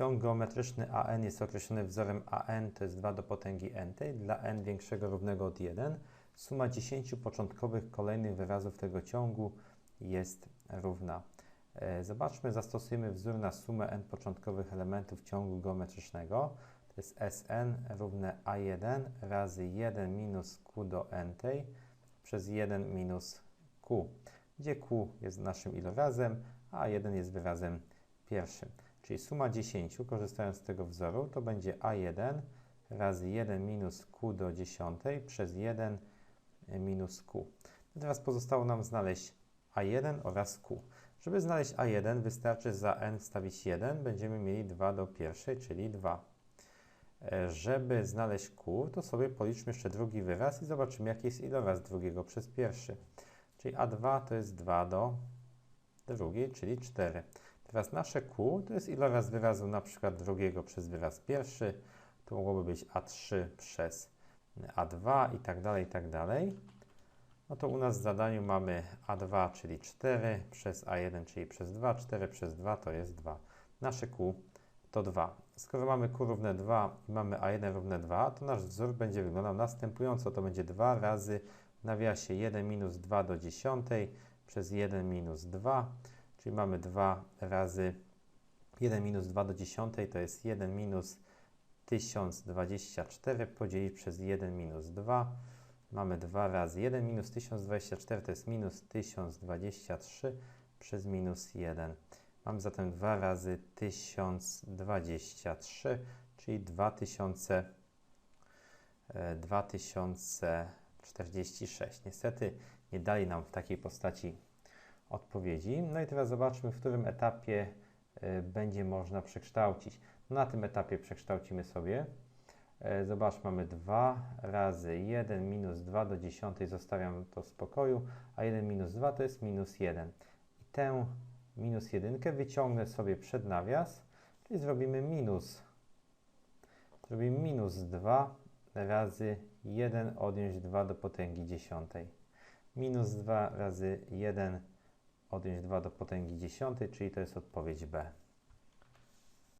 Ciąg geometryczny AN jest określony wzorem AN, to jest 2 do potęgi n. Dla n większego równego od 1 suma 10 początkowych kolejnych wyrazów tego ciągu jest równa. E, Zobaczmy, zastosujemy wzór na sumę n początkowych elementów ciągu geometrycznego. To jest Sn równe A1 razy 1 minus q do n przez 1 minus q, gdzie q jest naszym ilorazem, a 1 jest wyrazem pierwszym. Czyli suma 10, korzystając z tego wzoru, to będzie A1 razy 1 minus q do 10 przez 1 minus q. I teraz pozostało nam znaleźć A1 oraz q. Żeby znaleźć A1 wystarczy za n wstawić 1, będziemy mieli 2 do pierwszej, czyli 2. E, Żeby znaleźć q, to sobie policzmy jeszcze drugi wyraz i zobaczymy, jaki jest iloraz drugiego przez pierwszy. Czyli A2 to jest 2 do drugiej, czyli 4. Teraz nasze q to jest iloraz wyrazu na przykład drugiego przez wyraz pierwszy. To mogłoby być A3 przez A2 i tak dalej, i tak dalej. No to u nas w zadaniu mamy A2, czyli 4 przez A1, czyli przez 2. 4 przez 2 to jest 2. Nasze Q to 2. Skoro mamy Q równe 2 i mamy A1 równe 2, to nasz wzór będzie wyglądał następująco. To będzie 2 razy w nawiasie 1 minus 2 do 10 przez 1 minus 2, czyli mamy 2 razy 1 minus 2 do 10 to jest 1 minus 1024 podzielić przez 1 minus 2. Mamy 2 razy 1 minus 1024 to jest minus 1023 przez minus 1. Mam zatem 2 razy 1023, czyli 2000, e, 2046. Niestety nie dali nam w takiej postaci odpowiedzi. No i teraz zobaczmy, w którym etapie e, będzie można przekształcić. Na tym etapie przekształcimy sobie. E, Zobacz, mamy 2 razy 1 minus 2 do 10, zostawiam to w spokoju, a 1 minus 2 to jest minus 1. I tę minus 1 wyciągnę sobie przed nawias, czyli zrobimy minus. Zrobimy minus 2 razy 1 odjąć 2 do potęgi 10. Minus 2 razy 1 odjąć 2 do potęgi 10, czyli to jest odpowiedź B.